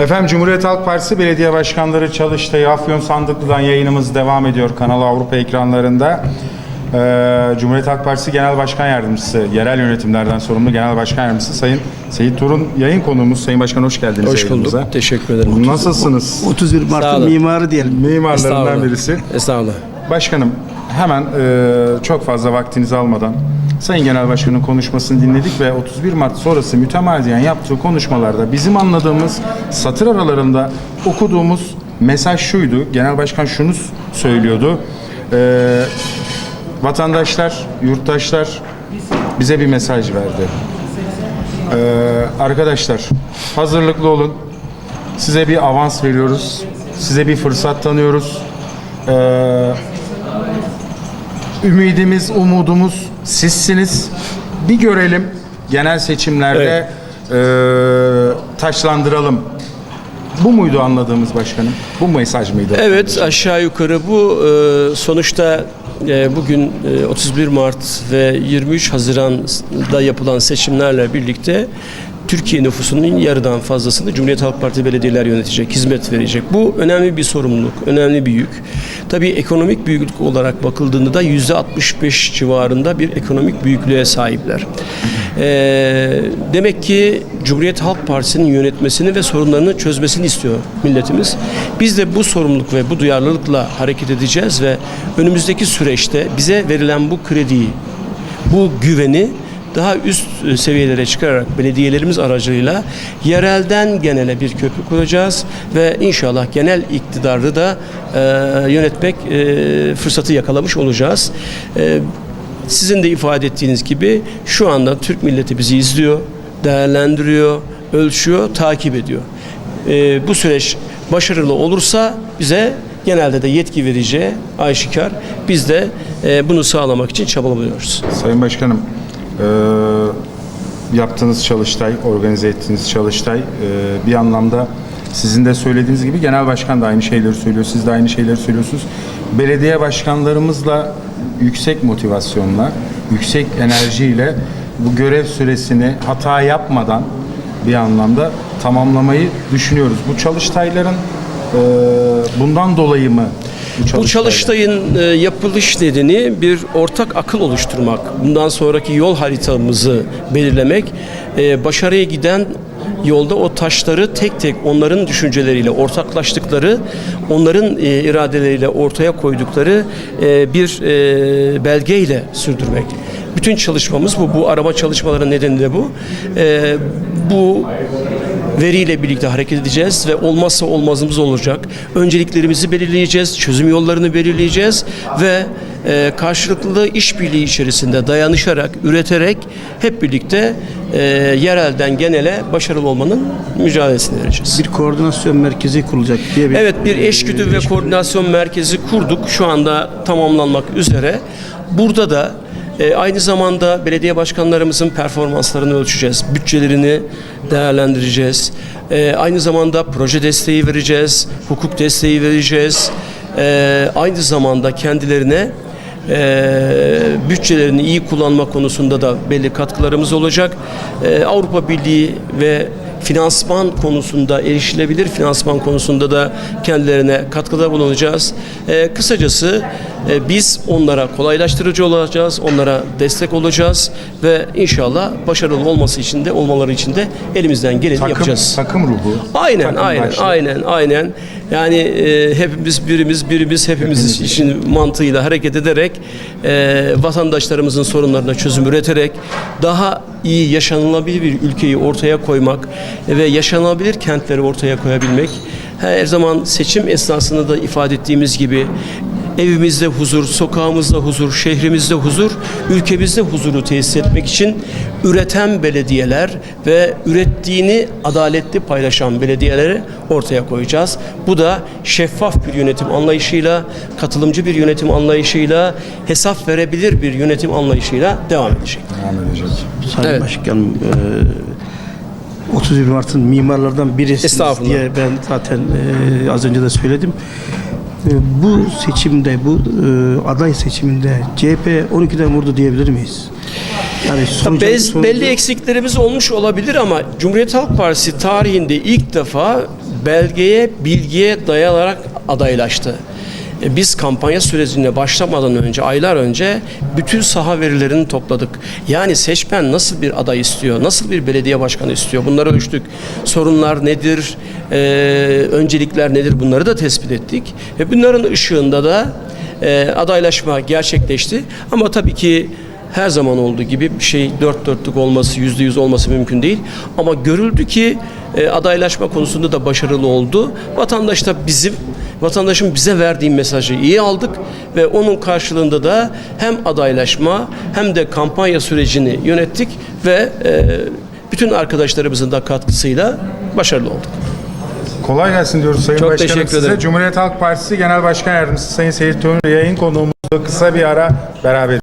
Efendim Cumhuriyet Halk Partisi Belediye Başkanları Çalıştay Afyon Sandıklı'dan yayınımız devam ediyor Kanal Avrupa ekranlarında. Ee, Cumhuriyet Halk Partisi Genel Başkan Yardımcısı, yerel yönetimlerden sorumlu Genel Başkan Yardımcısı Sayın Seyit Turun yayın konuğumuz. Sayın Başkan hoş geldiniz Hoş yayınımıza. bulduk. Teşekkür ederim. Nasılsınız? 31 Sağ Mart'ın mimarı diyelim. Mimarlarından Estağfurullah. birisi. Estağfurullah. Başkanım hemen e, çok fazla vaktinizi almadan Sayın Genel Başkan'ın konuşmasını dinledik ve 31 Mart sonrası mütemadiyen yaptığı konuşmalarda bizim anladığımız satır aralarında okuduğumuz mesaj şuydu. Genel Başkan şunu söylüyordu. E, vatandaşlar, yurttaşlar bize bir mesaj verdi. E, arkadaşlar hazırlıklı olun. Size bir avans veriyoruz. Size bir fırsat tanıyoruz. Ee, ümidimiz, umudumuz sizsiniz. Bir görelim genel seçimlerde ee, taşlandıralım. Bu muydu anladığımız başkanım? Bu mesaj mıydı? Evet aşağı yukarı bu e, sonuçta e, bugün e, 31 Mart ve 23 Haziran'da yapılan seçimlerle birlikte Türkiye nüfusunun yarıdan fazlasını Cumhuriyet Halk Partisi belediyeler yönetecek, hizmet verecek. Bu önemli bir sorumluluk, önemli bir yük. Tabii ekonomik büyüklük olarak bakıldığında da %65 civarında bir ekonomik büyüklüğe sahipler. Ee, demek ki Cumhuriyet Halk Partisi'nin yönetmesini ve sorunlarını çözmesini istiyor milletimiz. Biz de bu sorumluluk ve bu duyarlılıkla hareket edeceğiz ve önümüzdeki süreçte bize verilen bu krediyi, bu güveni daha üst e, seviyelere çıkararak belediyelerimiz aracılığıyla yerelden genele bir köprü kuracağız ve inşallah genel iktidarı da e, yönetmek e, fırsatı yakalamış olacağız. E, sizin de ifade ettiğiniz gibi şu anda Türk milleti bizi izliyor, değerlendiriyor, ölçüyor, takip ediyor. E, bu süreç başarılı olursa bize genelde de yetki vereceği aşikar. Biz de e, bunu sağlamak için çabalıyoruz. Sayın Başkanım, ee, yaptığınız çalıştay, organize ettiğiniz çalıştay ee, bir anlamda sizin de söylediğiniz gibi genel başkan da aynı şeyleri söylüyor, siz de aynı şeyleri söylüyorsunuz. Belediye başkanlarımızla yüksek motivasyonla, yüksek enerjiyle bu görev süresini hata yapmadan bir anlamda tamamlamayı düşünüyoruz. Bu çalıştayların ee, bundan dolayı mı bu Bu çalıştayın e, yapılış nedeni bir ortak akıl oluşturmak. Bundan sonraki yol haritamızı belirlemek. E, başarıya giden yolda o taşları tek tek onların düşünceleriyle ortaklaştıkları, onların e, iradeleriyle ortaya koydukları e, bir e, belgeyle sürdürmek. Bütün çalışmamız bu. Bu araba çalışmaların nedeni de bu. E, bu veriyle birlikte hareket edeceğiz ve olmazsa olmazımız olacak. Önceliklerimizi belirleyeceğiz, çözüm yollarını belirleyeceğiz ve e, karşılıklı işbirliği içerisinde dayanışarak, üreterek hep birlikte e, yerelden genele başarılı olmanın mücadelesini vereceğiz. Bir koordinasyon merkezi kurulacak diye bir Evet bir eşgüdü ve koordinasyon merkezi kurduk. Şu anda tamamlanmak üzere. Burada da e, aynı zamanda belediye başkanlarımızın performanslarını ölçeceğiz. Bütçelerini değerlendireceğiz. E, aynı zamanda proje desteği vereceğiz. Hukuk desteği vereceğiz. E, aynı zamanda kendilerine e, bütçelerini iyi kullanma konusunda da belli katkılarımız olacak. E, Avrupa Birliği ve finansman konusunda erişilebilir finansman konusunda da kendilerine katkıda bulunacağız. E, kısacası biz onlara kolaylaştırıcı olacağız, onlara destek olacağız ve inşallah başarılı olması için de olmaları için de elimizden geleni takım, yapacağız. takım ruhu. Aynen, takım aynen, başlığı. aynen, aynen. Yani e, hepimiz birimiz, birimiz hepimiz için mantığıyla hareket ederek e, vatandaşlarımızın sorunlarına çözüm üreterek daha iyi yaşanılabilir bir ülkeyi ortaya koymak ve yaşanabilir kentleri ortaya koyabilmek her zaman seçim esnasında da ifade ettiğimiz gibi evimizde huzur, sokağımızda huzur, şehrimizde huzur, ülkemizde huzuru tesis etmek için üreten belediyeler ve ürettiğini adaletli paylaşan belediyeleri ortaya koyacağız. Bu da şeffaf bir yönetim anlayışıyla, katılımcı bir yönetim anlayışıyla, hesap verebilir bir yönetim anlayışıyla devam edecek. Devam edecek. Sayın Evet. Başkanım e, 31 Mart'ın mimarlardan birisiniz Estağfurullah. diye ben zaten e, az önce de söyledim. E, bu seçimde, bu e, aday seçiminde CHP 12'den vurdu diyebilir miyiz? Yani sonucu- Bez, sonucu- belli eksiklerimiz olmuş olabilir ama Cumhuriyet Halk Partisi tarihinde ilk defa belgeye, bilgiye dayanarak adaylaştı. E, Biz kampanya sürecine başlamadan önce, aylar önce bütün saha verilerini topladık. Yani seçmen nasıl bir aday istiyor, nasıl bir belediye başkanı istiyor bunları ölçtük. Sorunlar nedir, e, öncelikler nedir bunları da tespit ettik. Ve bunların ışığında da e, adaylaşma gerçekleşti. Ama tabii ki her zaman olduğu gibi bir şey dört dörtlük olması, yüzde yüz olması mümkün değil. Ama görüldü ki e, adaylaşma konusunda da başarılı oldu. Vatandaş da bizim, vatandaşın bize verdiği mesajı iyi aldık ve onun karşılığında da hem adaylaşma hem de kampanya sürecini yönettik ve e, bütün arkadaşlarımızın da katkısıyla başarılı olduk. Kolay gelsin diyoruz Sayın Çok Başkanım teşekkür size. ederim. Cumhuriyet Halk Partisi Genel Başkan Yardımcısı Sayın Seyit Ömür yayın konuğumuzda kısa bir ara beraber.